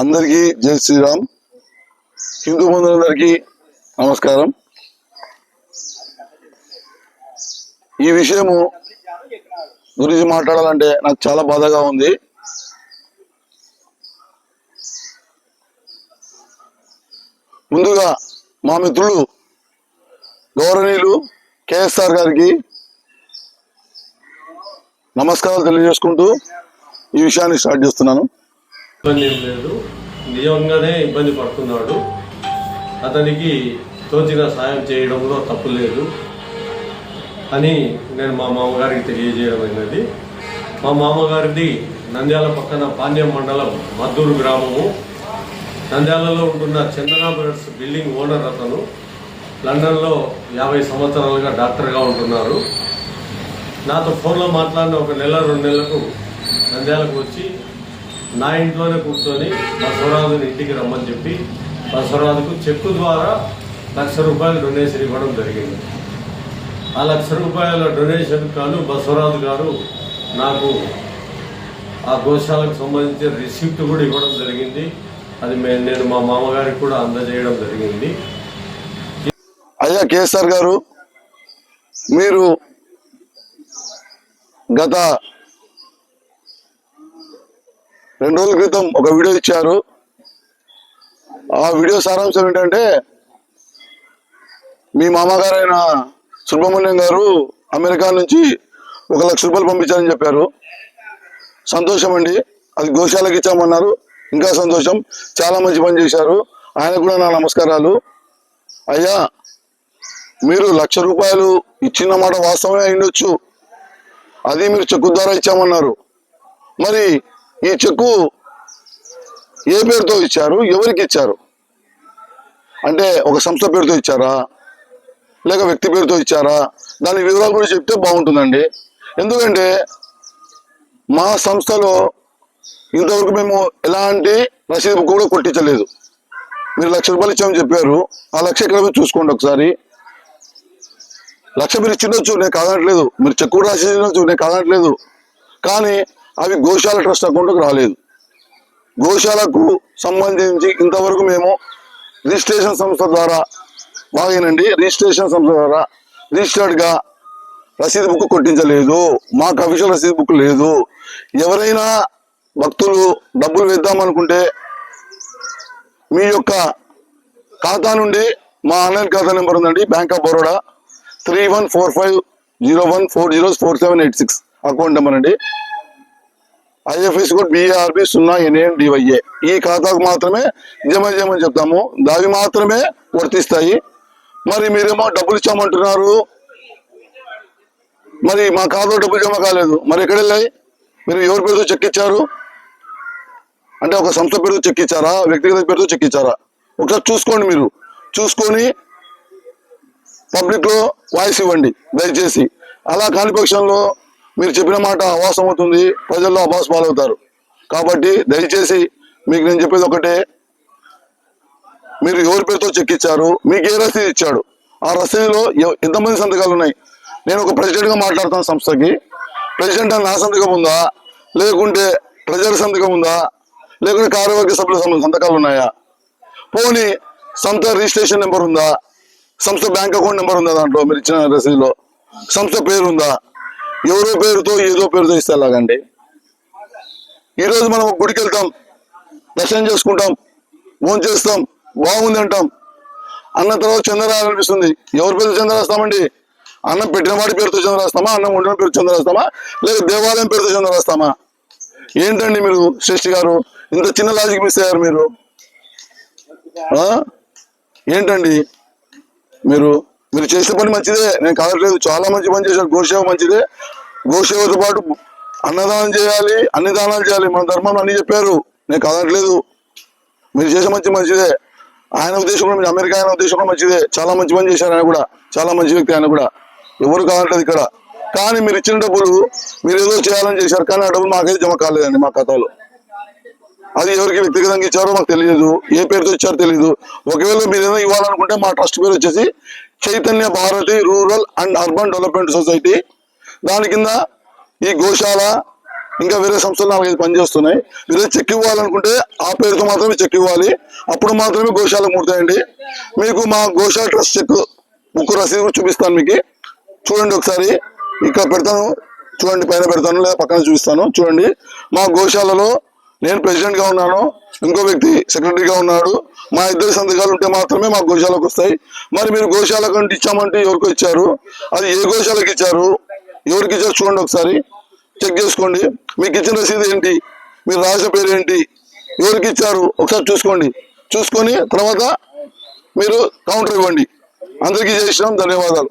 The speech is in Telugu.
అందరికీ జై శ్రీరామ్. హిందూ బంధువులందరికీ నమస్కారం. ఈ విషయము గురించి మాట్లాడాలంటే నాకు చాలా బాధగా ఉంది. ముందుగా మా మిత్రులు గౌరవనీయులు కేఎస్ఆర్ గారికి నమస్కారాలు తెలియజేసుకుంటూ ఈ విషయాన్ని స్టార్ట్ చేస్తున్నాను. ఇబ్బంది ఏం లేదు. నిజంగానే ఇబ్బంది పడుతున్నాడు. అతనికి తోచిన సాయం చేయడంలో తప్పు లేదు అని నేను మా మామగారికి తెలియజేయమైనది మా మామగారిది నంద్యాల పక్కన పాండ్యం మండలం మద్దూరు గ్రామము. నంద్యాలలో ఉంటున్న చందన బ్రదర్స్ బిల్డింగ్ ఓనర్ అతను. లండన్లో యాభై సంవత్సరాలుగా డాక్టర్గా ఉంటున్నారు. నాతో ఫోన్లో మాట్లాడిన ఒక నెల రెండు నెలలకు నంద్యాలకు వచ్చి నా ఇంట్లోనే కూర్చొని బసవరాజుని ఇంటికి రమ్మని చెప్పి బసవరాజుకు చెక్కు ద్వారా లక్ష రూపాయలు డొనేషన్ ఇవ్వడం జరిగింది. ఆ లక్ష రూపాయల డొనేషన్ కాను బసవరాజు గారు నాకు ఆ గోశాలకు సంబంధించిన రిసిప్ట్ కూడా ఇవ్వడం జరిగింది. అది మే- నేను మా మామగారికి కూడా అందజేయడం జరిగింది. అయ్యా కేసీఆర్ గారు మీరు గత రెండు రోజుల క్రితం ఒక వీడియో ఇచ్చారు. ఆ వీడియో సారాంశం ఏంటంటే మీ మామగారైన సుబ్రహ్మణ్యం గారు అమెరికా నుంచి ఒక లక్ష రూపాయలు పంపించారని చెప్పారు. సంతోషం అండి. అది గోశాలకు ఇచ్చామన్నారు. ఇంకా సంతోషం. చాలా మంచి పని చేశారు. ఆయన కూడా నా నమస్కారాలు. అయ్యా మీరు లక్ష రూపాయలు ఇచ్చిన మాట వాస్తవమే అయిండొచ్చు అది మీరు చెక్కు ద్వారా ఇచ్చామన్నారు. మరి ఈ చెక్కు ఏ పేరుతో ఇచ్చారు? ఎవరికి ఇచ్చారు? అంటే ఒక సంస్థ పేరుతో ఇచ్చారా? లేక వ్యక్తి పేరుతో ఇచ్చారా? దాని వివరాలు కూడా చెప్తే బాగుంటుందండి. ఎందుకంటే మా సంస్థలో ఇంతవరకు మేము ఎలాంటి రసీదు బుక్ కూడా కొట్టించలేదు. మీరు లక్ష రూపాయలు ఇచ్చామని చెప్పారు. ఆ లక్ష ఎక్కడ చూసుకోండి ఒకసారి. లక్ష మీరు ఇచ్చిండొచ్చు నేను కాదనట్లేదు. మీరు చెక్కు రాసి ఇచ్చిండొచ్చు నేను కాదనట్లేదు. కానీ అవి గోశాల ట్రస్ట్ అకౌంట్కి రాలేదు. గోశాలకు సంబంధించి ఇంతవరకు మేము రిజిస్ట్రేషన్ సంస్థ ద్వారా బాగేనండి రిజిస్ట్రేషన్ సంస్థ ద్వారా రిజిస్టర్డ్గా రసీదు బుక్ కొట్టించలేదు. మాకు అఫీషియల్ రసీదు బుక్ లేదు. ఎవరైనా భక్తులు డబ్బులు వేద్దామనుకుంటే మీ యొక్క ఖాతా నుండి మా ఆన్లైన్ ఖాతా నెంబర్ ఉందండి. Bank of Baroda three one four five zero one four zero four seven eight six account number అండి. ఐఎఫ్ఎస్ కోడ్ బిఆర్బి సున్నా ఎన్ఏఎం డివైఏ. ఈ ఖాతాకు మాత్రమే జమ చేయమని చెప్తాము. దావి మాత్రమే వర్తిస్తాయి. మరి మీరేమో డబ్బులు ఇచ్చామంటున్నారు. మరి మా ఖాతాలో డబ్బులు జమ కాలేదు. మరి ఎక్కడ వెళ్ళాయి? మీరు ఎవరి పేరుతో చెక్ ఇచ్చారు? అంటే ఒక సంస్థ పేరుతో చెక్ ఇచ్చారా? వ్యక్తిగత పేరుతో చెక్ ఇచ్చారా? ఒకసారి చూసుకోండి మీరు. చూసుకొని పబ్లిక్లో వాయిస్ ఇవ్వండి. దయచేసి. అలా కాని పక్షంలో మీరు చెప్పిన మాట అవాసం అవుతుంది ప్రజల్లో అవాస పాలవుతారు. కాబట్టి దయచేసి మీకు నేను చెప్పేది ఒకటే మీరు ఎవరి పేరుతో చెక్ ఇచ్చారు మీకు ఏ రసీదు ఇచ్చాడు ఆ రసీదులో ఎంతమంది సంతకాలు ఉన్నాయి? నేను ఒక ప్రెసిడెంట్గా మాట్లాడుతాను సంస్థకి. ప్రెసిడెంట్ అని నా సంతకం ఉందా? లేకుంటే ప్రజల సంతకం ఉందా? లేకుంటే కార్యవర్గ సభ్యుల సంతకాలు ఉన్నాయా? పోనీ సంస్థ రిజిస్ట్రేషన్ నెంబర్ ఉందా? సంస్థ బ్యాంక్ అకౌంట్ నెంబర్ ఉందా దాంట్లో? మీరు ఇచ్చిన రసీదులో? సంస్థ పేరు ఉందా ఎవరో పేరుతో ఏదో పేరుతో ఇస్తే ఎలాగండి? ఈరోజు మనం గుడికి వెళ్తాం దర్శనం చేసుకుంటాం భోజనం చేస్తాం బాగుంది అంటాం. అన్న తర్వాత చంద్ర అనిపిస్తుంది. ఎవరి పేరుతో చంద్ర రాస్తామండి అన్నం పెట్టిన వాడి పేరుతో చంద్ర రాస్తామా అన్నం వండిన పేరు చంద్ర రాస్తామా లేదా దేవాలయం పేరుతో చంద్ర రాస్తామా ఏంటండి మీరు శ్రేష్ఠి గారు? ఇంత చిన్న లాజిక్ మిస్ అయ్యారు మీరు. ఏంటండి మీరు? చేసిన పని మంచిదే. నేను కాదట్లేదు చాలా మంచి పని చేశారు గోసేవ మంచిదే. గోసేవతో పాటు అన్నదానం చేయాలి అన్ని దానాలు చేయాలి. మన ధర్మం అన్ని చెప్పారు. నేను కాదట్లేదు మీరు చేసే మంచి మంచిదే. ఆయన ఉద్దేశం కూడా మీరు అమెరికా ఆయన ఉద్దేశం కూడా మంచిదే. చాలా మంచి పని చేశారు ఆయన కూడా. చాలా మంచి వ్యక్తి ఆయన కూడా. ఎవరు కావట్లేదు ఇక్కడ. కానీ మీరు ఇచ్చిన డబ్బులు మీరు ఏదో చేయాలని చేశారు. కానీ ఆ డబ్బులు మాకైతే జమ కాలేదండి మా ఖాతాలో. అది ఎవరికి వ్యక్తిగతంగా ఇచ్చారో మాకు తెలియదు. ఏ పేరుతో ఇచ్చారో తెలియదు. ఒకవేళ మీరు ఏదో ఇవ్వాలనుకుంటే మా ట్రస్ట్ పేరు వచ్చేసి Chaitanya Bharati rural and urban development society. దాని కింద ఈ గోశాల ఇంకా వేరే సంస్థలు నాలుగైదు పనిచేస్తున్నాయి. మీరు చెక్ ఇవ్వాలనుకుంటే ఆ పేరుతో మాత్రమే చెక్ ఇవ్వాలి. అప్పుడు మాత్రమే గోశాల ముడతాయండి మీకు మా గోశాల ట్రస్ట్ చెక్ బుక్ రసీదు కూడా చూపిస్తాను మీకు. చూడండి ఒకసారి. ఇక్కడ పెడతాను. చూడండి పైన పెడతాను. లేదా పక్కన చూపిస్తాను. చూడండి. మా గోశాలలో నేను ప్రెసిడెంట్గా ఉన్నాను. ఇంకో వ్యక్తి సెక్రటరీగా ఉన్నాడు. మా ఇద్దరు సంతకాలు ఉంటే మాత్రమే మా గోశాలకు వస్తాయి. మరి మీరు గోశాలకు అంటే ఇచ్చామంటే ఎవరికో ఇచ్చారు? అది ఏ గోశాలకు ఇచ్చారు? ఎవరికి ఇచ్చారు చూడండి ఒకసారి. చెక్ చేసుకోండి. మీకు ఇచ్చిన రసీదు ఏంటి? మీరు రాసిన పేరు ఏంటి? ఎవరికి ఇచ్చారు? ఒకసారి చూసుకోండి. చూసుకొని తర్వాత మీరు కౌంటర్ ఇవ్వండి. అందరికీ చేసినాం. ధన్యవాదాలు.